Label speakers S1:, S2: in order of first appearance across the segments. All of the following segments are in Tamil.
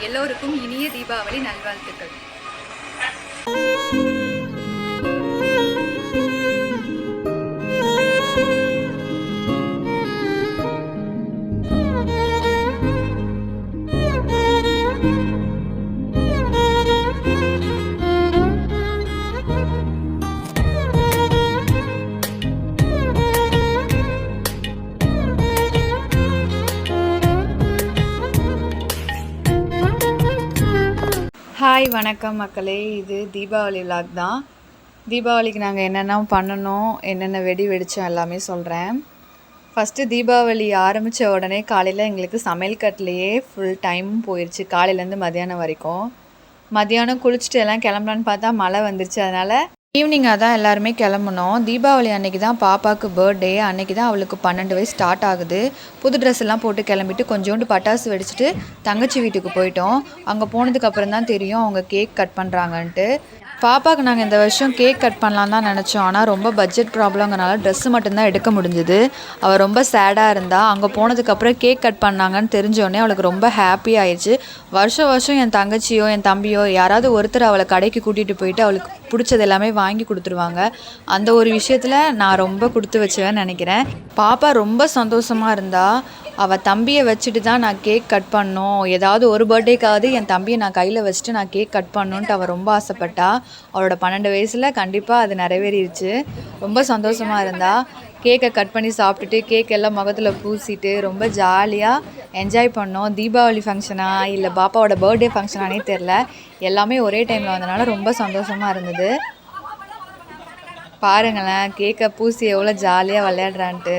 S1: எல்லோருக்கும் இனிய தீபாவளி நல்வாழ்த்துக்கள்.
S2: ஹாய் வணக்கம் மக்களே. இது தீபாவளி விலாக் தான். தீபாவளிக்கு நாங்கள் என்னென்ன பண்ணணும் என்னென்ன வெடி வெடித்தோம் எல்லாமே சொல்கிறேன் ஃபஸ்ட்டு தீபாவளி ஆரம்பித்த உடனே காலையில் எங்களுக்கு சமையல் கட்டிலேயே ஃபுல் டைம் போயிடுச்சு காலையிலேருந்து மதியானம் வரைக்கும். மதியானம் குளிச்சுட்டு எல்லாம் கிளம்பலான்னு பார்த்தா மழை வந்துருச்சு. அதனால் ஈவினிங்காக தான் எல்லாருமே கிளம்புனோம். தீபாவளி அன்னைக்கு தான் பாப்பாவுக்கு பர்த்டே அன்னைக்கு தான் அவளுக்கு பன்னெண்டு வயசு ஸ்டார்ட் ஆகுது. புது ட்ரெஸ் எல்லாம் போட்டு கிளம்பிட்டு கொஞ்சோண்டு பட்டாசு வெடிச்சிட்டு தங்கச்சி வீட்டுக்கு போயிட்டோம். அங்கே போனதுக்கப்புறம் தான் தெரியும் அவங்க கேக் கட் பண்ணுறாங்கன்ட்டு பாப்பாவுக்கு நாங்கள் இந்த வருஷம் கேக் கட் பண்ணலாம் தான் நினச்சோம். ஆனால் ரொம்ப பட்ஜெட் ப்ராப்ளங்கிறனால ட்ரெஸ்ஸு மட்டும்தான் எடுக்க முடிஞ்சுது. அவள் ரொம்ப சேடாக இருந்தா அங்கே போனதுக்கப்புறம் கேக் கட் பண்ணாங்கன்னு தெரிஞ்சோடனே அவளுக்கு ரொம்ப ஹாப்பி ஆயிடுச்சு வருஷம் வருஷம் என் தங்கச்சியோ என் தம்பியோ யாராவது ஒருத்தர் அவளை கடைக்கு கூட்டிகிட்டு போயிட்டு அவளுக்கு பிடிச்சது எல்லாமே வாங்கி கொடுத்துருவாங்க. அந்த ஒரு விஷயத்தில் நான் ரொம்ப கொடுத்து வச்சுவேன்னு நினைக்கிறேன். பாப்பா ரொம்ப சந்தோஷமாக இருந்தா அவள் தம்பியை வச்சுட்டு தான் நான் கேக் கட் பண்ணோம். ஏதாவது ஒரு பர்த்டேக்காவது என் தம்பியை நான் கையில் வச்சுட்டு நான் கேக் கட் பண்ணணுன்ட்டு அவள் ரொம்ப ஆசைப்பட்டா. அவளோட பன்னெண்டு வயசில் கண்டிப்பாக அது நிறைவேறிடுச்சு ரொம்ப சந்தோஷமாக இருந்தா. கேக்கை கட் பண்ணி சாப்பிட்டுட்டு கேக் எல்லாம் முகத்தில் பூசிட்டு ரொம்ப ஜாலியாக என்ஜாய் பண்ணோம். தீபாவளி ஃபங்க்ஷனா இல்லை பாப்பாவோட பர்த்டே ஃபங்க்ஷனானே தெரில எல்லாமே ஒரே டைமில் வந்தனால ரொம்ப சந்தோஷமாக இருந்தது. பாருங்களேன் கேக்கை பூசி எவ்வளோ ஜாலியாக விளையாடுறான்ட்டு.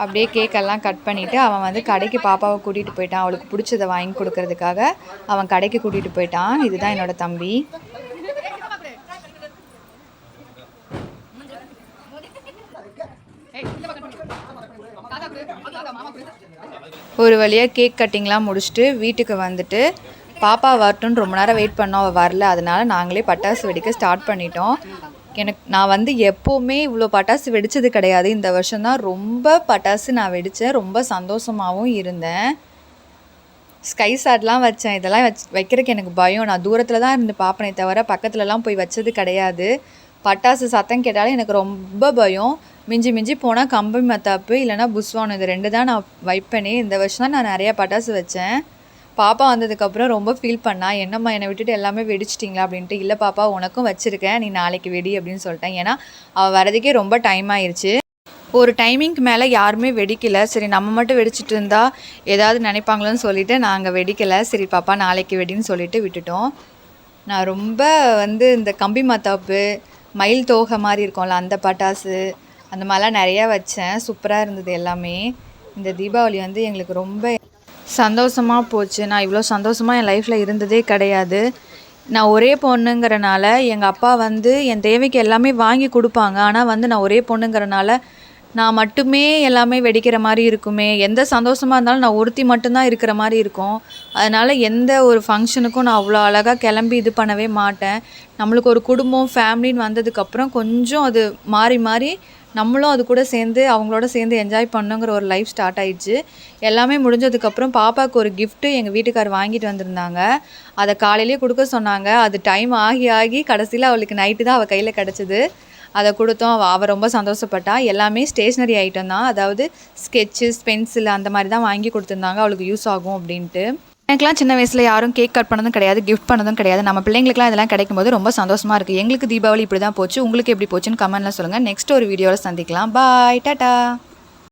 S2: அப்படியே கேக்கெல்லாம் கட் பண்ணிவிட்டு அவன் வந்து கடைக்கு பாப்பாவை கூட்டிகிட்டு போயிட்டான். அவளுக்கு பிடிச்சதை வாங்கி கொடுக்கறதுக்காக அவன் கடைக்கு கூட்டிகிட்டு போயிட்டான். இதுதான் என்னோட தம்பி. ஒரு வழியாக கேக் கட்டிங்லாம் முடிச்சுட்டு வீட்டுக்கு வந்துட்டு பாப்பா வரட்டும்னு ரொம்ப நேரம் வெயிட் பண்ணோம். அவள் வரல. அதனால நாங்களே பட்டாசு வெடிக்க ஸ்டார்ட் பண்ணிட்டோம். எனக்கு நான் வந்து எப்போவுமே இவ்வளோ பட்டாசு வெடித்தது கிடையாது. இந்த வருஷம்தான் ரொம்ப பட்டாசு நான் வெடித்தேன் ரொம்ப சந்தோஷமாகவும் இருந்தேன். ஸ்கை சாட்லாம் வச்சேன். இதெல்லாம் வச் வைக்கிறதுக்கு எனக்கு பயம். நான் தூரத்தில் தான் இருந்து பார்ப்பனே தவிர பக்கத்துலலாம் போய் வச்சது கிடையாது. பட்டாசு சத்தம் கேட்டாலே எனக்கு ரொம்ப பயம். மிஞ்சி மிஞ்சி போனால் கம்பி மத்தாப்பு இல்லைனா புஸ்வான் இது ரெண்டு தான் நான் வைப்பேனே. இந்த வருஷம் தான் நான் நிறையா பட்டாசு வச்சேன். பாப்பா வந்ததுக்கப்புறம் ரொம்ப ஃபீல் பண்ணா என்னம்மா என்னை விட்டுட்டு எல்லாமே வெடிச்சிட்டிங்களா? அப்படின்ட்டு இல்லை பாப்பா உனக்கும் வச்சுருக்கேன் நீ நாளைக்கு வெடி அப்படின்னு சொல்லிட்டேன். ஏன்னா அவள் வரதுக்கே ரொம்ப டைம் ஆயிடுச்சு ஒரு டைமிங்க்கு மேலே யாருமே வெடிக்கல. சரி நம்ம மட்டும் வெடிச்சிட்டு இருந்தா ஏதாவது நினைப்பாங்களோன்னு சொல்லிட்டு நாங்கள் வெடிக்கலை. சரி பாப்பா நாளைக்கு வெடின்னு சொல்லிட்டு விட்டுட்டோம். நான் ரொம்ப வந்து இந்த கம்பி மத்தாப்பு மயில் தோகை மாதிரி இருக்கும்ல அந்த பட்டாசு அந்த மாதிரிலாம் நிறையா வச்சேன். சூப்பராக இருந்தது எல்லாமே. இந்த தீபாவளி வந்து எங்களுக்கு ரொம்ப சந்தோஷமாக போச்சு. நான் இவ்வளோ சந்தோஷமாக என் லைஃப்பில் இருந்ததே கிடையாது. நான் ஒரே பொண்ணுங்கிறனால எங்கள் அப்பா வந்து என் தேவைக்கு எல்லாமே வாங்கி கொடுப்பாங்க. ஆனால் வந்து நான் ஒரே பொண்ணுங்கிறனால நான் மட்டுமே எல்லாமே வெடிக்கிற மாதிரி இருக்குமே. எந்த சந்தோஷமாக இருந்தாலும் நான் ஒருத்தி மட்டும்தான் இருக்கிற மாதிரி இருக்கும். அதனால் எந்த ஒரு ஃபங்க்ஷனுக்கும் நான் அவ்வளோ அழகாக கிளம்பி இது பண்ணவே மாட்டேன். நம்மளுக்கு ஒரு குடும்பம் ஃபேமிலின்னு வந்ததுக்கப்புறம் கொஞ்சம் அது மாறி மாறி நம்மளும் அது கூட சேர்ந்து அவங்களோட சேர்ந்து என்ஜாய் பண்ணுங்கிற ஒரு லைஃப் ஸ்டார்ட் ஆயிடுச்சு. எல்லாமே முடிஞ்சதுக்கப்புறம் பாப்பாவுக்கு ஒரு கிஃப்ட்டு எங்கள் வீட்டுக்கார் வாங்கிட்டு வந்திருந்தாங்க. அதை காலையிலேயே கொடுக்க சொன்னாங்க. அது டைம் ஆகி ஆகி கடைசியில் அவளுக்கு நைட்டு தான் அவள் கையில் கிடச்சிது. அதை கொடுத்தோம். அவள் அவள் ரொம்ப சந்தோஷப்பட்டா. எல்லாமே ஸ்டேஷ்னரி ஐட்டம் தான். அதாவது ஸ்கெட்சஸ் பென்சில் அந்த மாதிரி தான் வாங்கி கொடுத்துருந்தாங்க. அவளுக்கு யூஸ் ஆகும் அப்படின்ட்டு. எனக்குலாம் சின்ன வயசில் யாரும் கேக் கட் பண்ணதும் கிடையாது கிஃப்ட் பண்ணதும் கிடையாது. நம்ம பிள்ளைங்களுக்குலாம் இதெல்லாம் கிடைக்கும்போது ரொம்ப சந்தோஷமாக இருக்குது எங்களுக்கு தீபாவளி இப்படி தான் போச்சு. உங்களுக்கு எப்படி போச்சுன்னு கமெண்ட்லாம் சொல்லுங்கள் நெக்ஸ்ட் ஒரு வீடியோவில் சந்திக்கலாம். பாய் டாட்டா